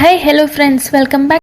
Hi, hello friends, welcome back.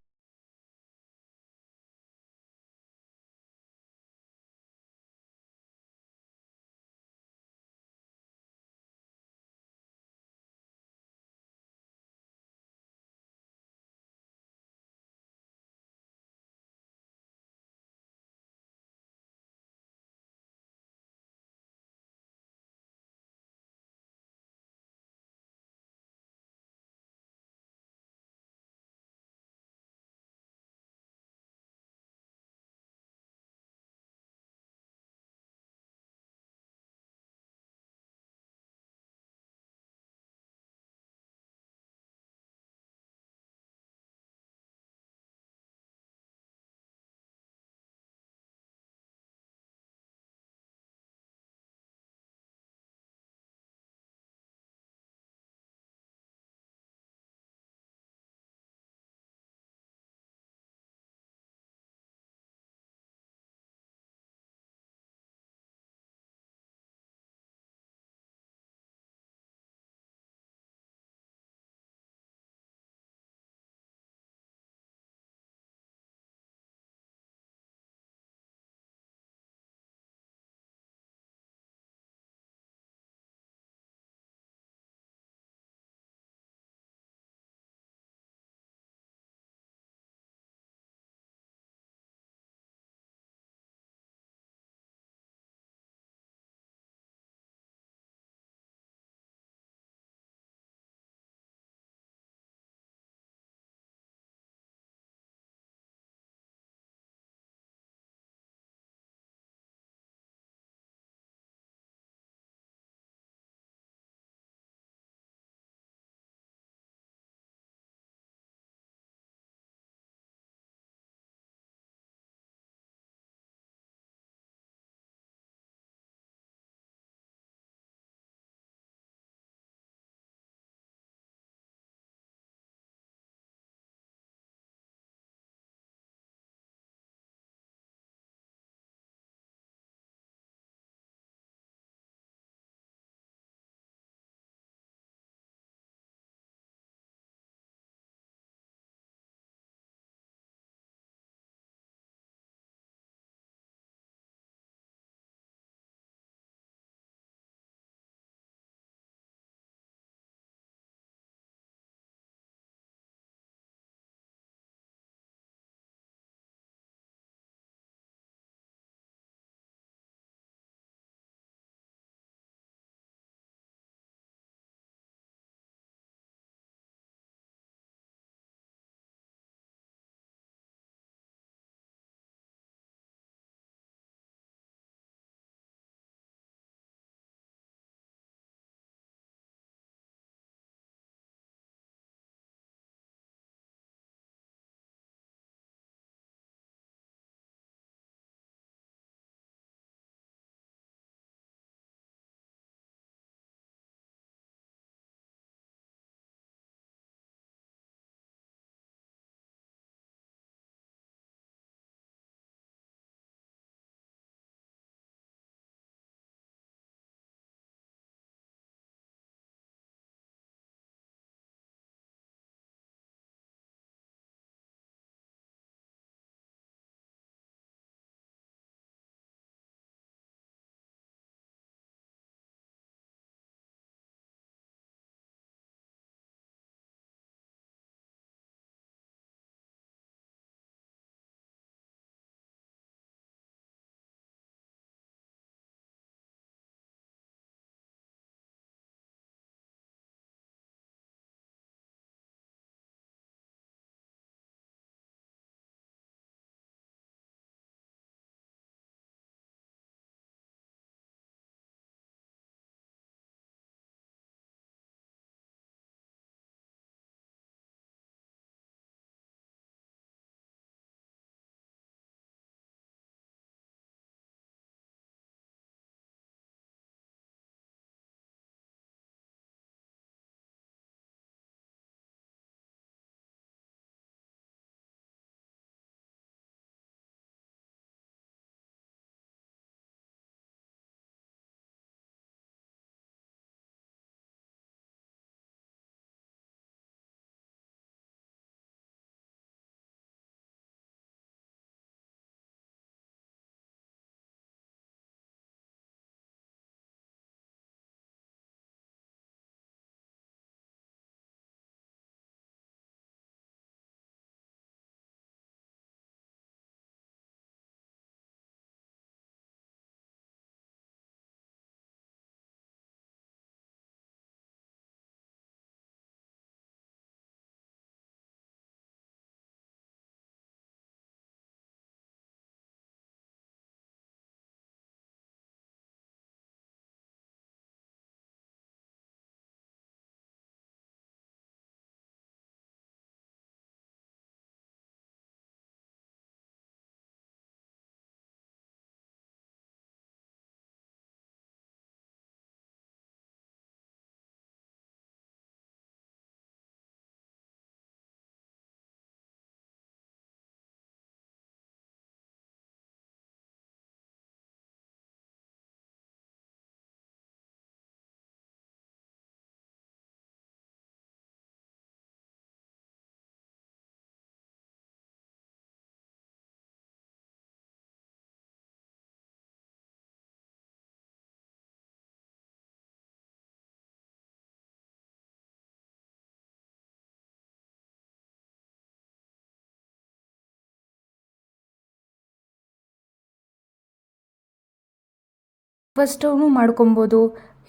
First ಮಾಡ್ಕೊಬೋದು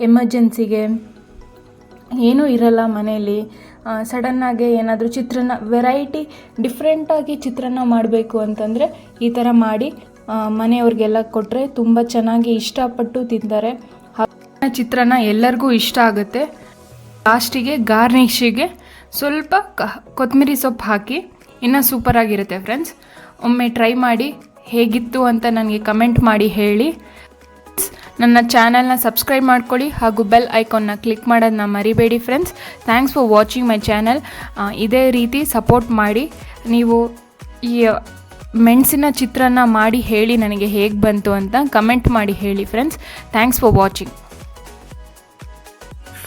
ಎಮರ್ಜೆನ್ಸಿಗೆ ಏನೂ ಇರಲ್ಲ ಮನೆಯಲ್ಲಿ. ಸಡನ್ನಾಗಿ ಏನಾದರೂ ಚಿತ್ರಾನ್ನ ವೆರೈಟಿ ಡಿಫ್ರೆಂಟಾಗಿ ಚಿತ್ರಾನ್ನ ಮಾಡಬೇಕು ಅಂತಂದರೆ ಈ ಥರ ಮಾಡಿ ಮನೆಯವ್ರಿಗೆಲ್ಲ ಕೊಟ್ಟರೆ ತುಂಬ ಚೆನ್ನಾಗಿ ಇಷ್ಟಪಟ್ಟು ತಿಂತಾರೆ. ಚಿತ್ರಾನ್ನ ಎಲ್ಲರಿಗೂ ಇಷ್ಟ ಆಗುತ್ತೆ. ಲಾಸ್ಟಿಗೆ ಗಾರ್ನಿಷಿಗೆ ಸ್ವಲ್ಪ ಕೊತ್ತಂಬರಿ ಸೊಪ್ಪು ಹಾಕಿ, ಇನ್ನೂ ಸೂಪರಾಗಿರುತ್ತೆ ಫ್ರೆಂಡ್ಸ್ ಒಮ್ಮೆ ಟ್ರೈ ಮಾಡಿ ಹೇಗಿತ್ತು ಅಂತ ನನಗೆ ಕಮೆಂಟ್ ಮಾಡಿ ಹೇಳಿ. ನನ್ನ ಚಾನಲ್ನ ಸಬ್ಸ್ಕ್ರೈಬ್ ಮಾಡ್ಕೊಳ್ಳಿ ಹಾಗೂ ಬೆಲ್ ಐಕಾನ್ನ ಕ್ಲಿಕ್ ಮಾಡೋದನ್ನ ಮರಿಬೇಡಿ friends. Thanks for watching my channel. ಇದೇ ರೀತಿ ಸಪೋರ್ಟ್ ಮಾಡಿ. ನೀವು ಈ ಮೆಣಸಿನ ಚಿತ್ರನ ಮಾಡಿ ಹೇಳಿ ನನಗೆ ಹೇಗೆ ಬಂತು ಅಂತ ಕಮೆಂಟ್ ಮಾಡಿ ಹೇಳಿ friends. Thanks for watching.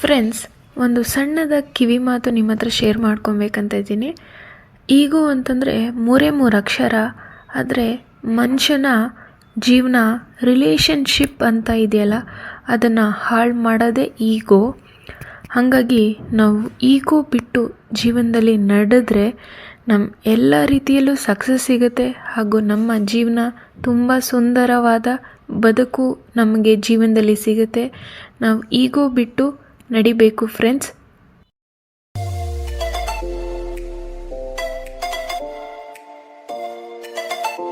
Friends, ಒಂದು ಸಣ್ಣದ ಕಿವಿ ಮಾತು ನಿಮ್ಮ ಹತ್ರ ಶೇರ್ ಮಾಡ್ಕೊಬೇಕಂತ ಇದ್ದೀನಿ. ಈಗೂ ಅಂತಂದರೆ ಮೂರೇ ಮೂರು ಅಕ್ಷರ, ಆದರೆ ಮನುಷ್ಯನ ಜೀವನ ರಿಲೇಷನ್ಶಿಪ್ ಅಂತ ಇದೆಯಲ್ಲ, ಅದನ್ನು ಹಾಳು ಮಾಡೋದೇ ಈಗೋ. ಹಾಗಾಗಿ ನಾವು ಈಗೋ ಬಿಟ್ಟು ಜೀವನದಲ್ಲಿ ನಡೆದ್ರೆ ನಮ್ಮ ಎಲ್ಲ ರೀತಿಯಲ್ಲೂ ಸಕ್ಸಸ್ ಸಿಗುತ್ತೆ, ಹಾಗೂ ನಮ್ಮ ಜೀವನ ತುಂಬ ಸುಂದರವಾದ ಬದುಕು ನಮಗೆ ಜೀವನದಲ್ಲಿ ಸಿಗುತ್ತೆ. ನಾವು ಈಗೋ ಬಿಟ್ಟು ನಡಿಬೇಕು ಫ್ರೆಂಡ್ಸ್